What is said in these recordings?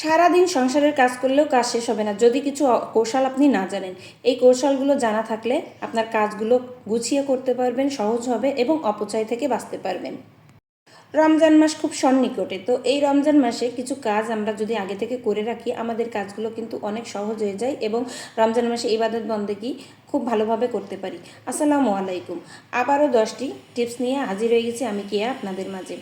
সারাদিন সংসারের কাজ করলেও কাজ শেষ হবে না। যদি কিছু কৌশল আপনি না জানেন, এই কৌশলগুলো জানা থাকলে আপনার কাজগুলো গুছিয়ে করতে পারবেন, সহজ হবে এবং অপচয় থেকে বাঁচতে পারবেন। রমজান মাস খুব সন্নিকটে, তো এই রমজান মাসে কিছু কাজ আমরা যদি আগে থেকে করে রাখি, আমাদের কাজগুলো কিন্তু অনেক সহজ হয়ে যায় এবং রমজান মাসে এই ইবাদত বন্দেগি খুব ভালোভাবে করতে পারি। আসসালামু আলাইকুম। আবারও দশটি টিপস নিয়ে হাজির হয়ে গেছি আমি কেয়া আপনাদের মাঝে।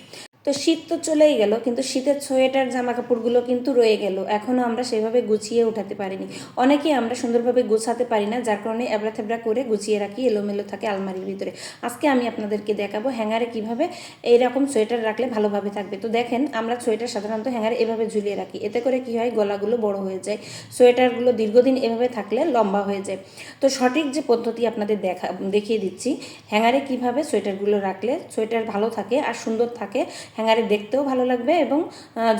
তো শীত তো চলেই গেল, কিন্তু শীতের সোয়েটার জামা কাপড়গুলো কিন্তু রয়ে গেল। এখনও আমরা সেভাবে গুছিয়ে উঠাতে পারিনি। অনেকেই আমরা সুন্দরভাবে গোছাতে পারি না, যার কারণে এবড়া থেবড়া করে গুছিয়ে রাখি, এলোমেলো থাকে আলমারির ভিতরে। আজকে আমি আপনাদেরকে দেখাবো হ্যাঙ্গারে কীভাবে এইরকম সোয়েটার রাখলে ভালোভাবে থাকবে। তো দেখেন, আমরা সোয়েটার সাধারণত হ্যাঙ্গারে এভাবে ঝুলিয়ে রাখি। এতে করে কি হয়, গলাগুলো বড় হয়ে যায়। সোয়েটারগুলো দীর্ঘদিন এভাবে থাকলে লম্বা হয়ে যায়। তো সঠিক যে পদ্ধতি আপনাদের দেখা, দেখিয়ে দিচ্ছি, হ্যাঙ্গারে কীভাবে সোয়েটারগুলো রাখলে সোয়েটার ভালো থাকে আর সুন্দর থাকে হ্যাঙ্গারে দেখতেও ভালো লাগবে এবং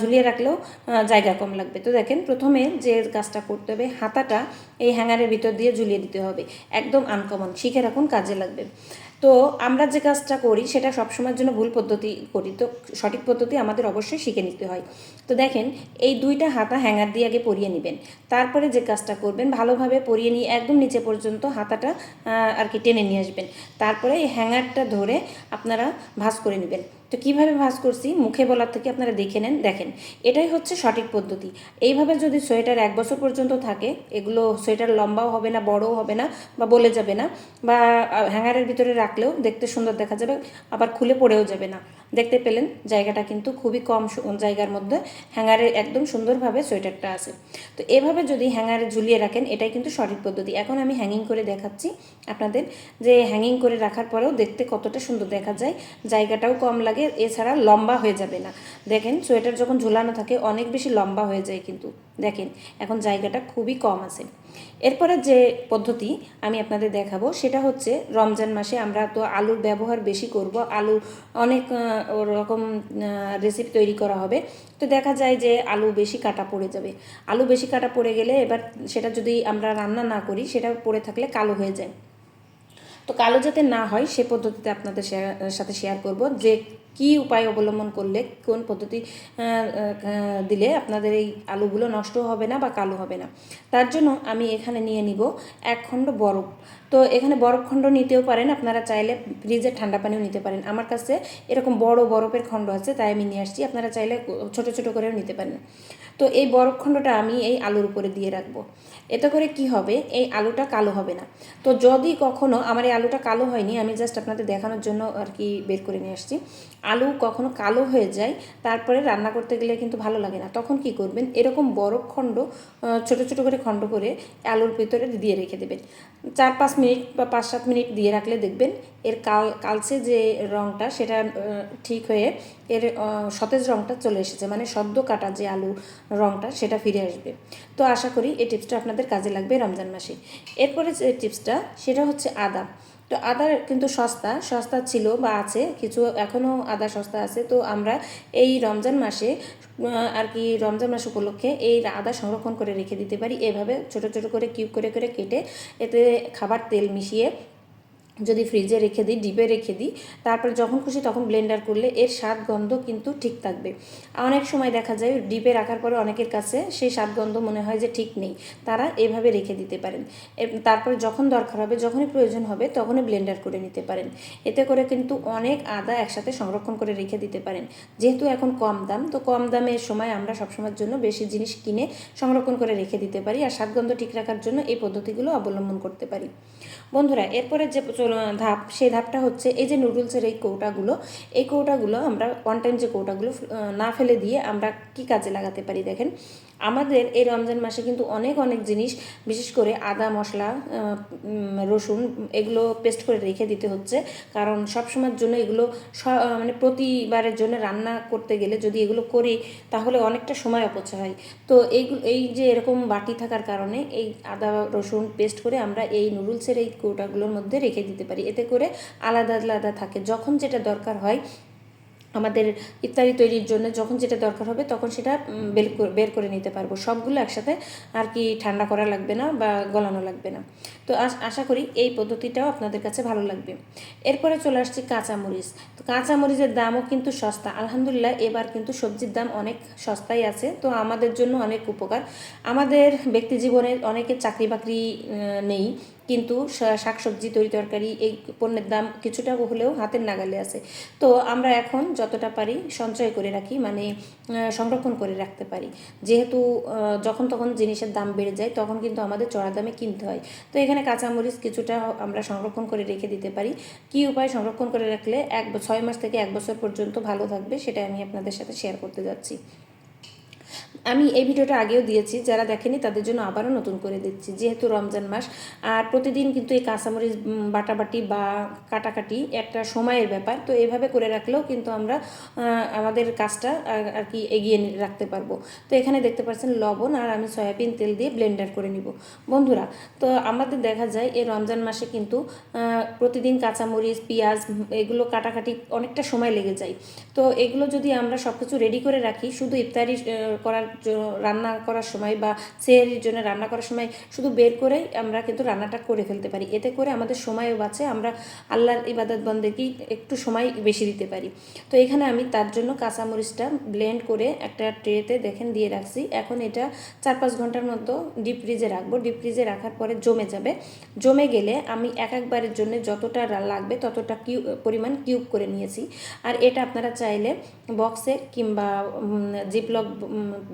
ঝুলিয়ে রাখলেও জায়গা কম লাগবে। তো দেখেন, প্রথমে যে কাজটা করতে হবে, হাতাটা এই হ্যাঙ্গারের ভিতর দিয়ে ঝুলিয়ে দিতে হবে। একদম আনকমন শিখে রাখুন, কাজে লাগবে। তো আমরা যে কাজটা করি, সেটা সবসময়ের জন্য ভুল পদ্ধতি করি। তো সঠিক পদ্ধতি আমাদের অবশ্যই শিখে নিতে হয়। তো দেখেন, এই দুইটা হাতা হ্যাঙ্গার দিয়ে আগে পরিয়ে নেবেন। তারপরে যে কাজটা করবেন, ভালোভাবে পরিয়ে নিয়ে একদম নিচে পর্যন্ত হাতাটা আর কি টেনে নিয়ে আসবেন। তারপরে এই হ্যাঙ্গারটা ধরে আপনারা ভাঁজ করে নেবেন। তো কীভাবে ভাঁজ করছি? মুখে বলার থেকে আপনারা দেখে নেন। দেখেন, এটাই হচ্ছে সঠিক পদ্ধতি। এইভাবে যদি সোয়েটার এক বছর পর্যন্ত থাকে, এগুলো সোয়েটার লম্বাও হবে না, বড়ও হবে না বা বলে যাবে না বা হ্যাঙ্গারের ভিতরে রাখলেও দেখতে সুন্দর দেখা যাবে, আবার খুলে পড়েও যাবে না। দেখতে পেলেন, জায়গাটা কিন্তু খুবই কম জায়গার মধ্যে হ্যাঙ্গারে একদম সুন্দরভাবে সোয়েটারটা আছে। তো এভাবে যদি হ্যাঙ্গারে ঝুলিয়ে রাখেন, এটাই কিন্তু সঠিক পদ্ধতি। এখন আমি হ্যাঙ্গিং করে দেখাচ্ছি আপনাদের যে হ্যাঙ্গিং করে রাখার পরেও দেখতে কতটা সুন্দর দেখা যায়। জায়গাটাও কম লাগে, এছাড়া লম্বা হয়ে যাবে না। দেখেন, সোয়েটার যখন ঝুলানো থাকে, অনেক বেশি লম্বা হয়ে যায় কিন্তু। দেখেন, এখন জায়গাটা খুবই কম আছে। এরপরে যে পদ্ধতি আমি আপনাদের দেখাবো সেটা হচ্ছে রমজান মাসে আমরা তো আলুর ব্যবহার বেশি করব। আলু অনেক আহ, ওরকম রেসিপি তৈরি করা হবে। তো দেখা যায় যে আলু বেশি কাটা পড়ে যাবে। আলু বেশি কাটা পড়ে গেলে এবার সেটা যদি আমরা রান্না না করি সেটা পড়ে থাকলে কালো হয়ে যায়। তো কালো যাতে না হয় সে পদ্ধতিতে আপনাদের সাথে শেয়ার করব যে কি উপায় অবলম্বন করলে, কোন পদ্ধতি দিলে আপনাদের এই আলুগুলো নষ্ট হবে না বা কালো হবে না? তার জন্য আমি এখানে নিয়ে নিব এক খণ্ড বরফ। তো এখানে বরফ খণ্ড নিতেও পারেন, আপনারা চাইলে ফ্রিজের ঠান্ডা পানিও নিতে পারেন। আমার কাছে এরকম বড় বরফের খণ্ড আছে, তাই আমি নিয়ে আসছি, আপনারা চাইলে ছোট ছোট করেও নিতে পারেন। তো এই বরফ খণ্ডটা আমি এই আলুর উপরে দিয়ে রাখব। এতে করে কি হবে, এই আলুটা কালো হবে না। তো যদি কখনো আমার এই আলুটা কালো হয়নি, আমি জাস্ট আপনাদের দেখানোর জন্য আর কি বের করে নিয়ে আসছি। আলু কখনো কালো হয়ে যায়, তারপরে রান্না করতে গেলে কিন্তু ভালো লাগে না। তখন কি করবেন? এরকম বড় খণ্ড ছোট ছোট করে খণ্ড করে আলুর ভিতরে দিয়ে রেখে দেবেন। চার পাঁচ মিনিট বা পাঁচ সাত মিনিট দিয়ে রাখলে দেখবেন এর কাল, কালচে যে রঙটা সেটা ঠিক হয়ে এর সতেজ রঙটা চলে এসেছে। মানে সদ্য কাটা যে আলু রঙটা সেটা ফিরে আসবে। তো আশা করি এই টিপসটা আপনাদের কাজে লাগবে রমজান মাসে। এরপরে যে টিপসটা, সেটা হচ্ছে আদা। তো আদা কিন্তু সস্তা সস্তা ছিল বা আছে, কিছু এখনও আদা সস্তা আছে। তো আমরা এই রমজান মাসে আর কি রমজান মাস উপলক্ষে এই আদা সংরক্ষণ করে রেখে দিতে পারি। এভাবে ছোট ছোট করে, কিউব করে করে কেটে এতে খাবার তেল মিশিয়ে যদি ফ্রিজে রেখে দিই ডিপে রেখে দিই, তারপর যখন খুশি তখন ব্লেন্ডার করলে এর স্বাদ গন্ধ কিন্তু ঠিক থাকবে। অনেক সময় দেখা যায় ডিপে রাখার পরে অনেকের কাছে সেই স্বাদ গন্ধ মনে হয় যে ঠিক নেই, তারা এভাবে রেখে দিতে পারেন। তারপরে যখন দরকার হবে, যখনই প্রয়োজন হবে তখনই ব্লেন্ডার করে নিতে পারেন। এতে করে কিন্তু অনেক আদা একসাথে সংরক্ষণ করে রেখে দিতে পারেন। যেহেতু এখন কম দাম, তো কম দামের সময় আমরা সবসময়ের জন্য বেশি জিনিস কিনে সংরক্ষণ করে রেখে দিতে পারি, আর স্বাদগন্ধ ঠিক রাখার জন্য এই পদ্ধতিগুলো অবলম্বন করতে পারি। বন্ধুরা, এরপরে যে ধাপ, সেই ধাপটা হচ্ছে এই যে নুডলসের এই কৌটাগুলো এই কৌটাগুলো আমরা টাইম যে কৌটাগুলো না ফেলে দিয়ে আমরা কি কাজে লাগাতে পারি দেখেন? আমাদের এই রমজান মাসে কিন্তু অনেক অনেক জিনিস, বিশেষ করে আদা, মশলা রসুন, এগুলো পেস্ট করে রেখে দিতে হচ্ছে। কারণ সব সময়ের জন্য এগুলো মানে প্রতিবারের জন্য রান্না করতে গেলে যদি এগুলো করি, তাহলে অনেকটা সময় অপচয় হয়। তো এইগুলো এই যে এরকম বাটি থাকার কারণে এই আদা, রসুন পেস্ট করে আমরা এই নুডলসের এই কৌটাগুলোর মধ্যে রেখে দিতে পারি। এতে করে আলাদা আলাদা থাকে। যখন যেটা দরকার হয় আমাদের ইফতারি তৈরির জন্য যখন যেটা দরকার হবে তখন সেটা বের করে- বের করে নিতে পারব। সবগুলো একসাথে আর কি ঠান্ডা করা লাগবে না বা গলানো লাগবে না। তো আশ- করি এই পদ্ধতিটাও আপনাদের কাছে ভালো লাগবে। এরপরে চলে আসছি কাঁচামরিচ। তো কাঁচামরিচের দামও কিন্তু সস্তা। আলহামদুলিল্লাহ এবার কিন্তু সবজির দাম অনেক সস্তাই আছে। তো আমাদের জন্য অনেক উপকার। আমাদের ব্যক্তি জীবনে অনেকের চাকরি বাকরি নেই। কিন্তু শাকসবজি, তরি তরকারি এই পণ্যের দাম কিছুটা হলেও হাতের নাগালে আছে। তো আমরা এখন যতটা পারি সঞ্চয় করে রাখি মানে সংরক্ষণ করে রাখতে পারি। যেহেতু যখন তখন জিনিসের দাম বেড়ে যায়, তখন কিন্তু আমাদের চড়া দামে কিনতে হয়। তো এখানে কাঁচামরিচ কিছুটা আমরা সংরক্ষণ করে রেখে দিতে পারি। কী উপায় সংরক্ষণ করে রাখলে এক ছয় মাস থেকে এক বছর পর্যন্ত ভালো থাকবে সেটা আমি আপনাদের সাথে শেয়ার করতে যাচ্ছি। আমি এই ভিডিওটা আগেও দিয়েছি, যারা দেখেনি তাদের জন্য আবারও নতুন করে দিচ্ছি, যেহেতু রমজান মাস। আর প্রতিদিন কিন্তু এই কাঁচামরিচ বাটাবাটি বা কাটাকাটি একটা সময়ের ব্যাপার, তো এভাবে করে রাখলেও কিন্তু আমরা আমাদের কাজটা আর- কি এগিয়ে রাখতে পারব। তো এখানে দেখতে পাচ্ছেন লবণ আর আমি সয়াবিন তেল দিয়ে ব্লেন্ডার করে নিব। বন্ধুরা, তো আমাদের দেখা যায় এই রমজান মাসে কিন্তু প্রতিদিন কাঁচামরিচ, পেঁয়াজ এগুলো কাটাকাটি অনেকটা সময় লেগে যায়। তো এগুলো যদি আমরা সব কিছু রেডি করে রাখি, শুধু ইফতারি করার রান্না করার সময় বা সেহরির জন্য রান্না করার সময় শুধু বের করেই আমরা কিন্তু রান্নাটা করে ফেলতে পারি। এতে করে আমাদের সময়ও বাঁচে, আমরা আল্লাহর ইবাদত বন্দেকি একটু সময় বেশি দিতে পারি। তো এখানে আমি তার জন্য কাঁচামরিচটা ব্লেন্ড করে একটা ট্রেতে দেখেন দিয়ে রাখছি। এখন এটা চার পাঁচ ঘণ্টার মতো ডিপ ফ্রিজে রাখব। ডিপ ফ্রিজে রাখার পরে জমে যাবে। জমে গেলে আমি এক একবারের জন্য যতটা লাগবে ততটা কিউ পরিমাণ কিউব করে নিয়েছি। আর এটা আপনারা চাইলে বক্সে কিংবা জিপলক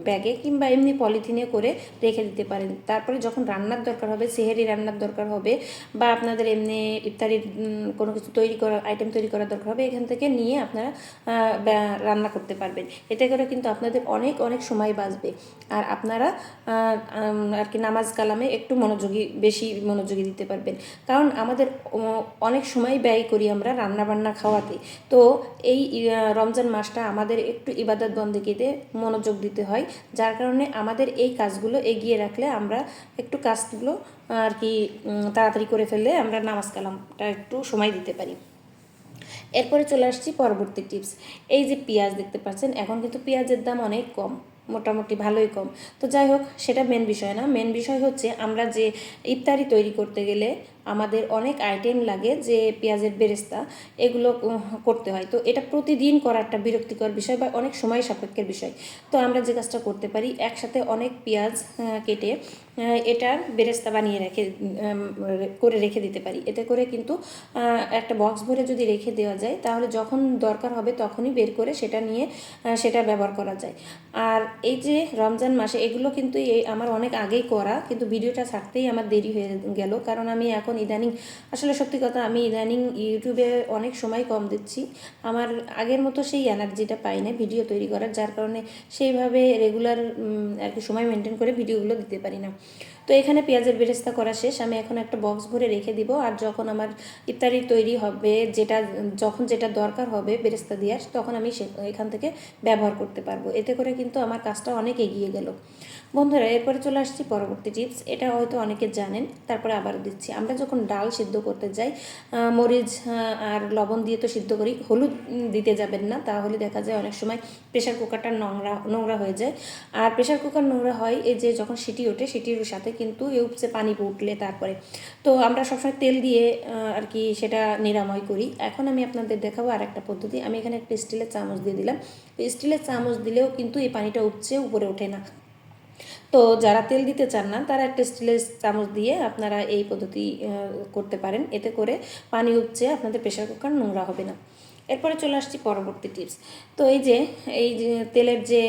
ব্যাগে কিংবা এমনি পলিথিনে করে রেখে দিতে পারেন। তারপরে যখন রান্নার দরকার হবে, সেহেরি রান্নার দরকার হবে বা আপনাদের এমনি ইফতারির কোনো কিছু তৈরি করা আইটেম তৈরি করার দরকার হবে, এখান থেকে নিয়ে আপনারা রান্না করতে পারবেন। এতে করে কিন্তু আপনাদের অনেক অনেক সময় বাঁচবে। আর আপনারা আর কি নামাজ কালামে একটু মনোযোগী, বেশি মনোযোগী দিতে পারবেন। কারণ আমাদের অনেক সময় ব্যয় করি আমরা রান্না বান্না খাওয়াতে। তো এই রমজান মাসটা আমাদের একটু ইবাদত বন্দেকিতে মনোযোগ দিতে হয়। যার কারণে আমাদের এই কাজগুলো এগিয়ে রাখলে আমরা একটু কাজগুলো আর কি তাড়াতাড়ি করে ফেললে আমরা নামাজ কালামটা একটু সময় দিতে পারি। এরপরে চলে আসছি পরবর্তী টিপস। এই যে পেঁয়াজ দেখতে পাচ্ছেন, এখন কিন্তু পেঁয়াজের দাম অনেক কম, মোটামুটি ভালোই কম। তো যাই হোক, সেটা মেন বিষয় না। মেন বিষয় হচ্ছে আমরা যে ইফতারি তৈরি করতে গেলে আমাদের অনেক আইটেম লাগে যে পেঁয়াজের বেরেস্তা, এগুলো করতে হয়। তো এটা প্রতিদিন করা একটা বিরক্তিকর বিষয় বা অনেক সময় সাপেক্ষের বিষয়। তো আমরা যে কাজটা করতে পারি, একসাথে অনেক পেঁয়াজ কেটে এটার বেরেস্তা বানিয়ে রেখে করে রেখে দিতে পারি। এতে করে কিন্তু একটা বক্স ভরে যদি রেখে দেওয়া যায়, তাহলে যখন দরকার হবে তখনই বের করে সেটা নিয়ে সেটা ব্যবহার করা যায়। আর এই যে রমজান মাসে, এগুলো কিন্তু এই, আমার অনেক আগেই করা, কিন্তু ভিডিওটা ছাড়তেই আমার দেরি হয়ে গেল। কারণ আমি এখন ইদানিং, আসলে সত্যি কথা আমি ইদানিং ইউটিউবে অনেক সময় কম দিচ্ছি আমার আগের মতো সেই এনার্জিটা পাই না ভিডিও তৈরি করার, যার কারণে সেইভাবে রেগুলার আর কি সময় মেনটেন করে ভিডিওগুলো দিতে পারি না। তো এখানে পেঁয়াজের বেরেস্তা করা শেষ। আমি এখন একটা বক্স ভরে রেখে দিব আর যখন আমার ইত্যাদি তৈরি হবে, যেটা, যখন যেটা দরকার হবে বেরেস্তা দেওয়ার, তখন আমি এখান থেকে ব্যবহার করতে পারব। এতে করে কিন্তু আমার কাজটা অনেক এগিয়ে গেল। বন্ধুরা, এরপরে চলে আসছি পরবর্তী টিপস এটা হয়তো অনেকে জানেন, তারপরে আবার দিচ্ছি। আমরা যখন ডাল সিদ্ধ করতে যাই মরিচ আর লবণ দিয়ে তো সিদ্ধ করি, হলুদ দিতে যাবেন না, তাহলে দেখা যায় অনেক সময় প্রেশার কুকারটা নোংরা নোংরা হয়ে যায়। আর প্রেশার কুকার নোংরা হয়, এই যে যখন সিটি ওঠে, সিটির সাথে কিন্তু এ উপচে পানি উঠলে তারপরে। তো আমরা সবসময় তেল দিয়ে আর কি সেটা নিরাময় করি। এখন আমি আপনাদের দেখাবো আর একটা পদ্ধতি। আমি এখানে একটা স্টিলের চামচ দিয়ে দিলাম। স্টিলের চামচ দিলেও কিন্তু এই পানিটা উপচে উপরে ওঠে না। তো যারা তেল দিতে চান না, তারা একটা স্টিলের চামচ দিয়ে আপনারা এই পদ্ধতি করতে পারেন। এতে করে পানি উপচে আপনাদের প্রেশার কুকার নোংরা হবে না। এরপরে চলে আসছি পরবর্তী টিপস। তো এই যে এই যে তেলের যে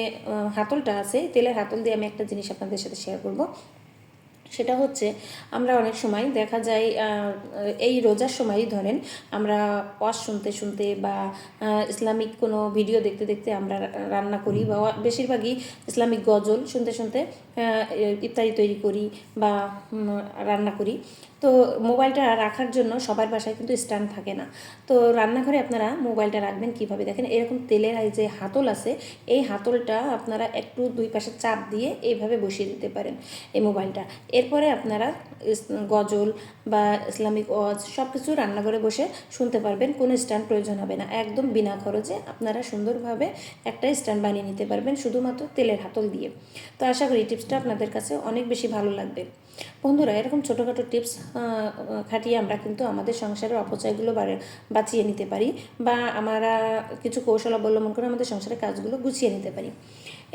হাতলটা আছে, তেলের হাতল দিয়ে আমি একটা জিনিস আপনাদের সাথে শেয়ার করব। সেটা হচ্ছে আমরা অনেক সময় দেখা যায় এই রোজার সময়ই ধরেন আমরা ওয়াজ শুনতে শুনতে বা ইসলামিক কোনো ভিডিও দেখতে দেখতে আমরা রান্না করি বা বেশিরভাগই ইসলামিক গজল শুনতে শুনতে ইফতারি তৈরি করি বা রান্না করি। তো মোবাইলটা রাখার জন্য সবার বাসায় কিন্তু স্ট্যান্ড থাকে না। তো রান্নাঘরে আপনারা মোবাইলটা রাখবেন কীভাবে? দেখেন এরকম তেলের যে হাতল আছে, এই হাতলটা আপনারা একটু দুই পাশে চাপ দিয়ে এইভাবে বসিয়ে দিতে পারেন এই মোবাইলটা। এরপরে আপনারা গজল বা ইসলামিক ওয়াজ সব কিছু রান্নাঘরে বসে শুনতে পারবেন, কোনো স্ট্যান্ড প্রয়োজন হবে না। একদম বিনা খরচে আপনারা সুন্দরভাবে একটা স্ট্যান্ড বানিয়ে নিতে পারবেন শুধুমাত্র তেলের হাতল দিয়ে। তো আশা করি টিপসটা আপনাদের কাছে অনেক বেশি ভালো লাগবে। বন্ধুরা, এরকম ছোটোখাটো টিপস খাটিয়ে আমরা কিন্তু আমাদের সংসারের অপচয়গুলো বাঁচিয়ে নিতে পারি বা আমরা কিছু কৌশল অবলম্বন করে আমাদের সংসারের কাজগুলো গুছিয়ে নিতে পারি।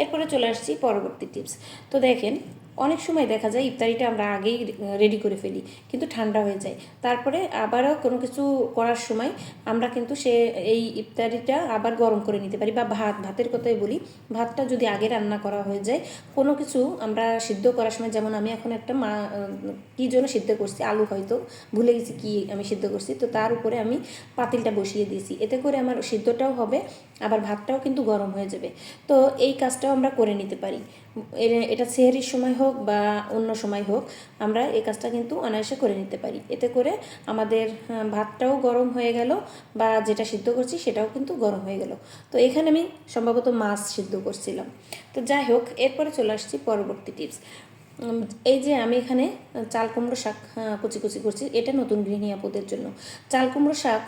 এরপরে চলে আসছি পরবর্তী টিপস। তো দেখেন অনেক সময় দেখা যায় ইফতারিটা আমরা আগেই রেডি করে ফেলি, কিন্তু ঠান্ডা হয়ে যায়। তারপরে আবারও কোনো কিছু করার সময় আমরা কিন্তু সে এই ইফতারিটা আবার গরম করে নিতে পারি। বা ভাত, ভাতের কথাই বলি, ভাতটা যদি আগে রান্না করা হয়ে যায়, কোনো কিছু আমরা সিদ্ধ করার সময়, যেমন আমি এখন একটা মা, কী জন্য সিদ্ধ করছি, আলু হয়তো ভুলে গেছি কি আমি সিদ্ধ করছি, তো তার উপরে আমি পাতিলটা বসিয়ে দিয়েছি। এতে করে আমার সিদ্ধটাও হবে, আবার ভাতটাও কিন্তু গরম হয়ে যাবে। তো এই কাজটাও আমরা করে নিতে পারি। এটা সেহারির সময় হোক বা অন্য সময় হোক, আমরা এই কাজটা কিন্তু অনায়াসে করে নিতে পারি। এতে করে আমাদের ভাতটাও গরম হয়ে গেল বা যেটা সিদ্ধ করছি সেটাও কিন্তু গরম হয়ে গেল। তো এখানে আমি সম্ভবত মাছ সিদ্ধ করছিলাম। তো যাই হোক, এরপরে চলে আসছি পরবর্তী টিপস এই যে আমি এখানে চাল কুমড়ো শাক কুচি কুচি করছি, এটা নতুন গৃহিণী আপুদের জন্য। চাল কুমড়ো শাক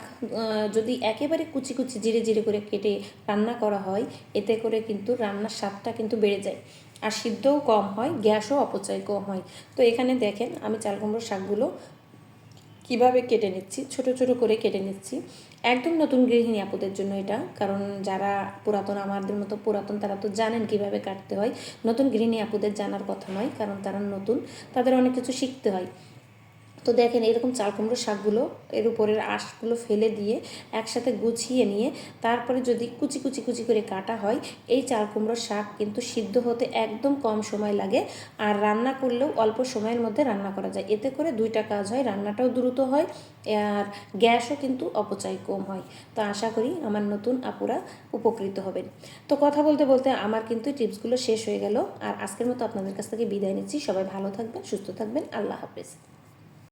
যদি একেবারে কুচি কুচি জিরে জিরে করে কেটে রান্না করা হয়, এতে করে কিন্তু রান্নার স্বাদটা কিন্তু বেড়ে যায়। আর সিদ্ধও কম হয়, গ্যাসও অপচয় কম হয়। তো এখানে দেখেন আমি চাল কুমড়োর শাকগুলো কীভাবে কেটে নিচ্ছি, ছোট ছোট করে কেটে নিচ্ছি। একদম নতুন গৃহিণী আপুদের জন্য এটা, কারণ যারা পুরাতন, আমাদের মতো পুরাতন তারা তো জানেন কীভাবে কাটতে হয়। নতুন গৃহিণী আপুদের জানার কথা নয়, কারণ তারা নতুন, তাদের অনেক কিছু শিখতে হয়। তো দেখেন এরকম চাল কুমড়ো শাকগুলো, এর উপরের আঁশগুলো ফেলে দিয়ে একসাথে গুছিয়ে নিয়ে তারপরে যদি কুচি কুচি কুচি করে কাটা হয়, এই চাল কুমড়োর শাক কিন্তু সিদ্ধ হতে একদম কম সময় লাগে আর রান্না করলেও অল্প সময়ের মধ্যে রান্না করা যায়। এতে করে দুইটা কাজ হয়, রান্নাটাও দ্রুত হয় আর গ্যাসও কিন্তু অপচয় কম হয়। তো আশা করি আমার নতুন আপুরা উপকৃত হবেন। তো কথা বলতে বলতে আমার কিন্তু টিপসগুলো শেষ হয়ে গেল। আর আজকের মতো আপনাদের কাছ থেকে বিদায় নিচ্ছি। সবাই ভালো থাকবেন, সুস্থ থাকবেন। আল্লাহ হাফেজ।